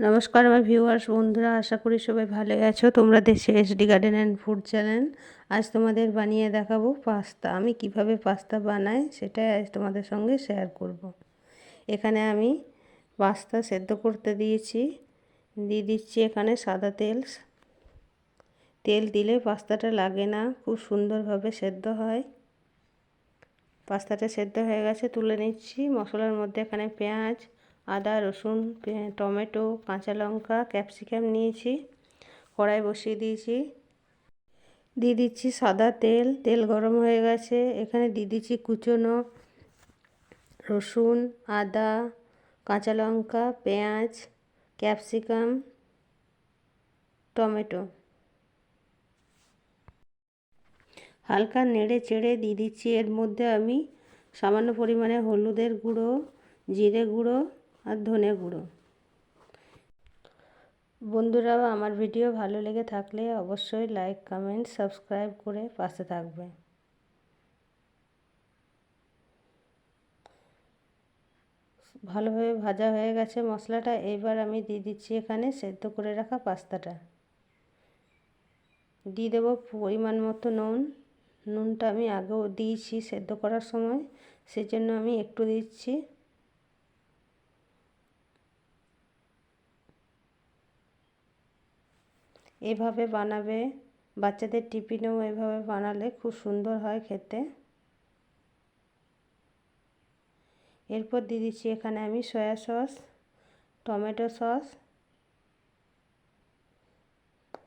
নমস্কার আমার ভিউয়ার্স বন্ধুরা, আশা করি সবাই ভালো আছো। তোমরা দেশে SD garden and food channel আজ তোমাদের বানিয়ে দেখাবো পাস্তা। আমি কীভাবে পাস্তা বানাই সেটাই আজ তোমাদের সঙ্গে শেয়ার করব। এখানে আমি পাস্তা সেদ্ধ করতে দিয়েছি। দিয়ে দিচ্ছি এখানে সাদা তেল। তেল দিলে পাস্তাটা লাগে না, খুব সুন্দরভাবে সেদ্ধ হয়। পাস্তাটা সেদ্ধ হয়ে গেছে, তুলে নিচ্ছি। মশলার মধ্যে এখানে পেঁয়াজ আদা, রসুন টমেটো, কাঁচা লঙ্কা, ক্যাপসিকাম নিয়েছি। কড়াই বসিয়ে দিয়েছি। দিয়ে দিচ্ছি সাদা তেল। তেল গরম হয়ে গেছে। এখানে দিয়ে দিচ্ছি কুচনো রসুন, আদা, কাঁচা লঙ্কা, পেঁয়াজ, ক্যাপসিকাম, টমেটো। হালকা নেড়ে চেড়ে দিয়ে দিচ্ছি। এর মধ্যে আমি সামান্য পরিমাণে হলুদের গুঁড়ো, জিরে গুঁড়ো আর ধনে গুঁড়ো। বন্ধুরা আমার ভিডিও ভালো লেগে থাকলে অবশ্যই লাইক কমেন্ট সাবস্ক্রাইব করে পাশে থাকবে। ভালোভাবে ভাজা হয়ে গেছে মশলাটা, এবার আমি দিয়ে দিচ্ছি এখানে সেদ্ধ করে রাখা পাস্তাটা। দিয়ে দেবো পরিমাণ মতো নুন। নুনটা আমি আগেও দিয়েছি সেদ্ধ করার সময়, সেজন্য আমি একটু দিচ্ছি। এভাবে বানাবে, বাচ্চাদের টিফিনেও এভাবে বানালে খুব সুন্দর হয় খেতে। এরপর দিয়ে দিচ্ছি এখানে আমি সয়া সস, টমেটো সস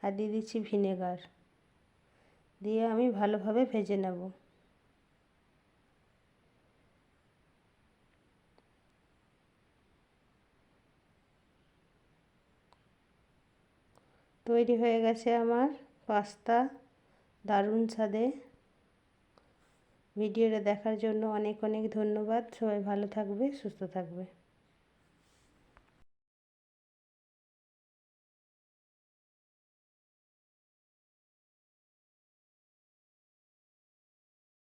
আর দিয়ে দিচ্ছি ভিনেগার। দিয়ে আমি ভালোভাবে ভেজে নেব। তৈরি হয়ে গেছে আমার পাস্তা। দারুণ স্বাদে। ভিডিওটা দেখার জন্য অনেক অনেক ধন্যবাদ। সবাই ভালো থাকবে, সুস্থ থাকবে।